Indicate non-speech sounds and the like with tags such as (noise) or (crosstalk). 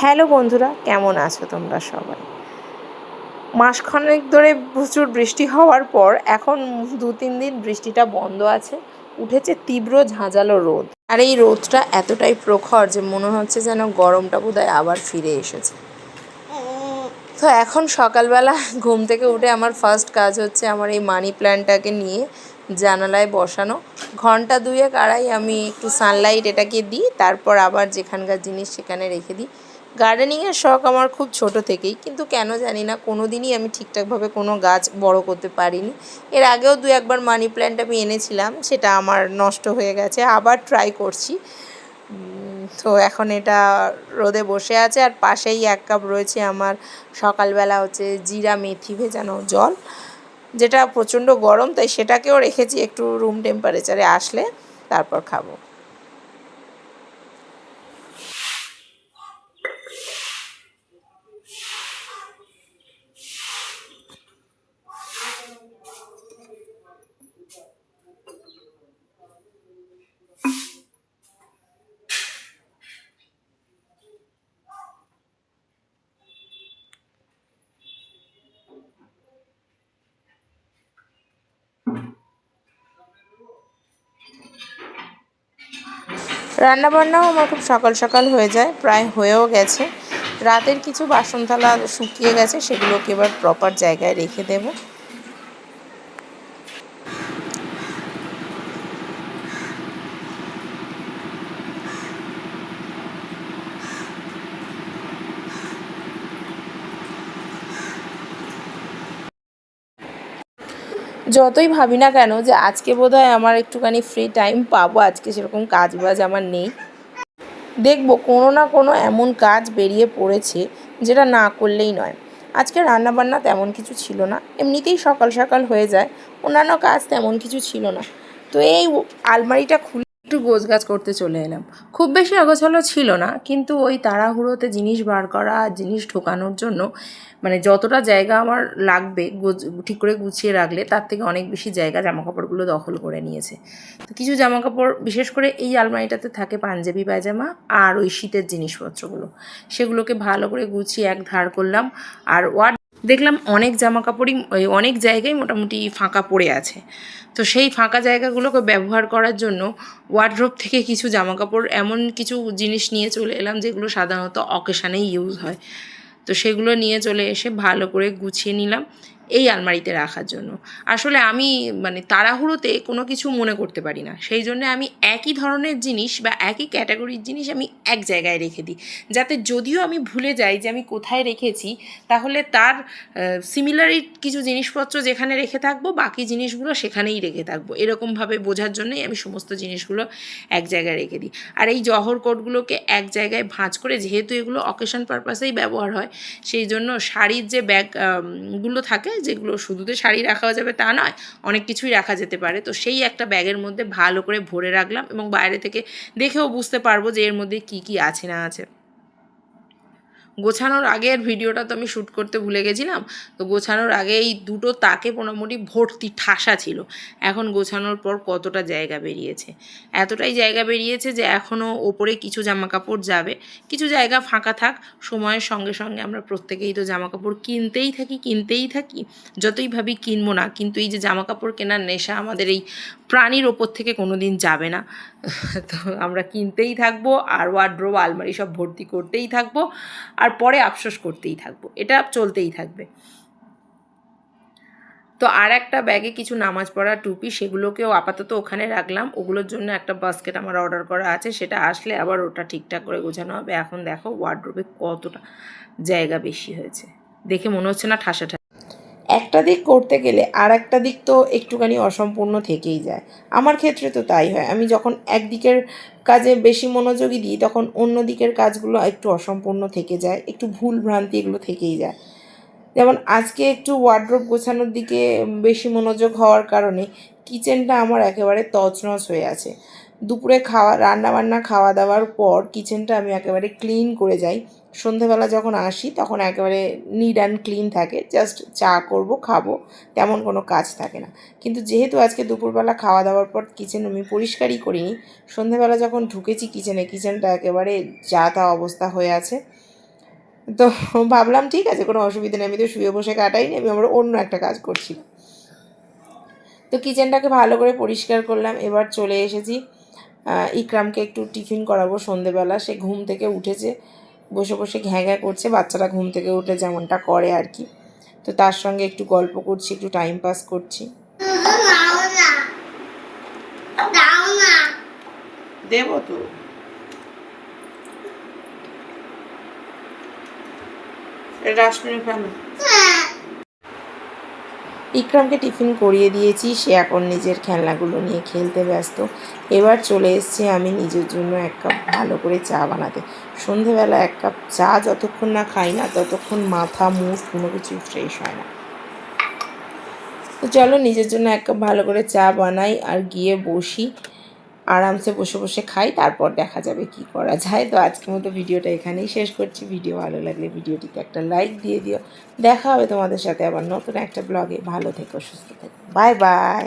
Hello বন্ধুরা, কেমন আছো তোমরা সবাই? মাসখানেক ধরে প্রচুর বৃষ্টি হওয়ার পর এখন দু তিন দিন বৃষ্টিটা বন্ধ আছে, উঠেছে তীব্র ঝাঁঝালো রোদ। আর এই রোদটা এতটাই প্রখর যে মনে হচ্ছে যেন গরমটা বোধহয় আবার ফিরে এসেছে। তো এখন সকালবেলা ঘুম থেকে উঠে আমার ফার্স্ট কাজ হচ্ছে আমার এই মানি প্ল্যান্টটাকে নিয়ে জানালায় বসানো। ঘণ্টা দুয়েক আড়াই আমি একটু সানলাইট এটাকে দিই, তারপর আবার যেখানকার জিনিস সেখানে রেখে দিই। গার্ডেনিংয়ের শখ আমার খুব ছোট থেকেই, কিন্তু কেন জানি না কোনো দিনই আমি ঠিকঠাকভাবে কোনো গাছ বড় করতে পারিনি। এর আগেও দু একবার মানি প্ল্যান্ট আমি এনেছিলাম, সেটা আমার নষ্ট হয়ে গেছে, আবার ট্রাই করছি। তো এখন এটা রোদে বসে আছে, আর পাশেই এক কাপ রয়েছে আমার সকালবেলা হচ্ছে জিরা মেথি ভেজানো জল, যেটা প্রচণ্ড গরম, তাই সেটাকেও রেখেছি একটু রুম টেম্পারেচারে আসলে, তারপর খাব। রান্নাবান্নাও আমার খুব সকাল সকাল হয়ে যায়, প্রায় হয়েও গেছে। রাতের কিছু বাসনথালা শুকিয়ে গেছে, সেগুলোকে এবার প্রপার জায়গায় রেখে দেবো। যতই ভাবি না কেন যে আজকে বোধহয় আমার একটুখানি ফ্রি টাইম পাবো, আজকে সেরকম কাজ বাজ আমার নেই। দেখব কোনো না কোনো এমন কাজ বেরিয়ে পড়েছে যেটা না করলেই নয়। আজকে রান্নাবান্না তেমন কিছু ছিল না, এমনিতেই সকাল সকাল হয়ে যায়, অন্যান্য কাজ তেমন কিছু ছিল না। তো এই আলমারিটা খুলে একটু গোছগাছ করতে চলে এলাম। খুব বেশি অগোছালো ছিল না, কিন্তু ওই তাড়াহুড়োতে জিনিস বার করা, জিনিস ঢোকানোর জন্য মানে যতটা জায়গা আমার লাগবে ঠিক করে গুছিয়ে রাখলে তার থেকে অনেক বেশি জায়গা জামাকাপড়গুলো দখল করে নিয়েছে। তো কিছু জামাকাপড়, বিশেষ করে এই আলমারিটাতে থাকে পাঞ্জাবি, পায়জামা আর ওই শীতের জিনিসপত্রগুলো। সেগুলোকে ভালো করে গুছিয়ে এক ধার করলাম। আর ওয়ার্ড দেখলাম অনেক জামা কাপড়ই অনেক জায়গায় মোটামুটি ফাঁকা পড়ে আছে। তো সেই ফাঁকা জায়গাগুলোকে ব্যবহার করার জন্য ওয়ার্ড্রোপ থেকে কিছু জামা কাপড় এমন কিছু জিনিস নিয়ে চলে এলাম যেগুলো সাধারণত অকেশানেই ইউজ হয়। তো সেগুলো নিয়ে চলে এসে ভালো করে গুছিয়ে নিলাম। এই আলমারিতে রাখার জন্য। আসলে আমি মানে তাড়াহুড়োতে কোনো কিছু মনে করতে পারি না। সেই জন্য আমি একই ধরনের জিনিস বা একই ক্যাটাগরির জিনিস আমি এক জায়গায় রেখে দিই। যাতে যদিও আমি ভুলে যাই যে আমি কোথায় রেখেছি, তাহলে তার সিমিলারি কিছু জিনিসপত্র যেখানে রেখে থাকব, বাকি জিনিসগুলো সেখানেই রেখে থাকব। এরকমভাবে বোঝার জন্যই আমি সমস্ত জিনিসগুলো এক জায়গায় রেখে দিই। আর এই জহর কোটগুলোকে এক জায়গায় ভাঁজ করে, যেহেতু এগুলো অকেশন পারপাসেই ব্যবহার হয়, সেই জন্য শাড়ির যে ব্যাগগুলো থাকে যেগুলো শুধুতে শাড়ি রাখা যাবে তা নয়, অনেক কিছুই রাখা যেতে পারে। তো সেই একটা ব্যাগের মধ্যে ভালো করে ভরে রাখলাম এবং বাইরে থেকে দেখেও বুঝতে পারব যে এর মধ্যে কি কি আছে না আছে। গোছানোর আগের ভিডিওটা তো আমি শ্যুট করতে ভুলে গেছিলাম, তো গোছানোর আগে এই দুটো তাকে মোটামুটি ভর্তি ঠাসা ছিল। এখন গোছানোর পর কতটা জায়গা বেরিয়েছে? এতটাই জায়গা বেরিয়েছে যে এখনও ওপরে কিছু জামা কাপড় যাবে। কিছু জায়গা ফাঁকা থাক, সময়ের সঙ্গে সঙ্গে আমরা প্রত্যেকেই তো জামা কাপড় কিনতেই থাকি কিনতেই থাকি, যতই ভাবি কিনবো না, কিন্তু এই যে জামা কাপড় কেনার নেশা আমাদের এই প্রাণীর ওপর থেকে কোনো দিন যাবে না। (laughs) তো আমরা কিনতেই থাকব আর ওয়ার্ড্রোব আলমারি সব ভর্তি করতেই থাকব আর পরে আফসোস করতেই থাকব। এটা চলতেই থাকবে। তো আর একটা ব্যাগে কিছু নামাজ পড়া টুপি সেগুলোকেও আপাতত ওখানে রাখলাম। ওগুলোর জন্য একটা বাস্কেট আমার অর্ডার করা আছে। সেটা আসলে আবার ওটা ঠিকঠাক করে গোছানো হবে। এখন দেখো ওয়ার্ড্রোবে কতটা জায়গা বেশি হয়েছে। দেখে মনে হচ্ছে না ঠাসা একটা দিক করতে গেলে আর একটা দিক তো একটুখানি অসম্পূর্ণ থেকেই যায়। আমার ক্ষেত্রে তো তাই হয়। আমি যখন একদিকের কাজে বেশি মনোযোগী দিই, তখন অন্য দিকের কাজগুলো একটু অসম্পূর্ণ থেকে যায়, একটু ভুল ভ্রান্তি এগুলো থেকেই যায়। যেমন আজকে একটু ওয়ার্ড্রোব গোছানোর দিকে বেশি মনোযোগ হওয়ার কারণে কিচেনটা আমার একেবারে তছনছ হয়ে আছে। দুপুরে খাওয়া রান্না বান্না খাওয়া দাওয়ার পর কিচেনটা আমি একেবারে ক্লিন করে যাই। সন্ধেবেলা যখন আসি, তখন একেবারে নিড অ্যান্ড ক্লিন থাকে। জাস্ট চা করব, খাব, তেমন কোনো কাজ থাকে না। কিন্তু যেহেতু আজকে দুপুরবেলা খাওয়া দাওয়ার পর কিচেন আমি পরিষ্কারই করিনি, সন্ধেবেলা যখন ঢুকেছি কিচেনে কিচেনটা একেবারে যা তা অবস্থা হয়ে আছে। তো ভাবলাম, ঠিক আছে, কোনো অসুবিধা নেই, আমি তো শুয়ে বসে কাটাইনি, আমি আমরা অন্য একটা কাজ করছি। তো কিচেনটাকে ভালো করে পরিষ্কার করলাম। এবার চলে এসেছি ইকরামকে একটু টিফিন করাবো সন্ধেবেলা। সে ঘুম থেকে উঠেছে, বসে বসে ঘ্যাঁ ঘ্যাঁ করছে, বাচ্চারা ঘুম থেকে উঠে যেমনটা করে আর কি। তো তার সঙ্গে একটু গল্প করছি, একটু টাইম পাস করছি। দেবো তো। ডাস্টবিনে ফেলো ইকরামকে টিফিন করিয়ে দিয়েছি। সে এখন নিজের খেলনাগুলো নিয়ে খেলতে ব্যস্ত। এবার চলে এসেছি আমি নিজের জন্য এক কাপ ভালো করে চা বানাতে। সন্ধেবেলা এক কাপ চা যতক্ষণ না খাই না, ততক্ষণ মাথা, মুখ কোনো কিছু ফ্রেশ হয় না। তো চলো নিজের জন্য এক কাপ ভালো করে চা বানাই আর গিয়ে বসি। আরামসে বসে বসে খাই, তারপর দেখা যাবে কি করা যায়। তো আজকের মতো ভিডিওটা এখানেই শেষ করছি। ভিডিও ভালো লাগলে ভিডিওটিতে একটা লাইক দিয়ে দিও। দেখা হবে তোমাদের সাথে আবার নতুন একটা ব্লগে। ভালো থেকো, সুস্থ থেকো। Bye bye.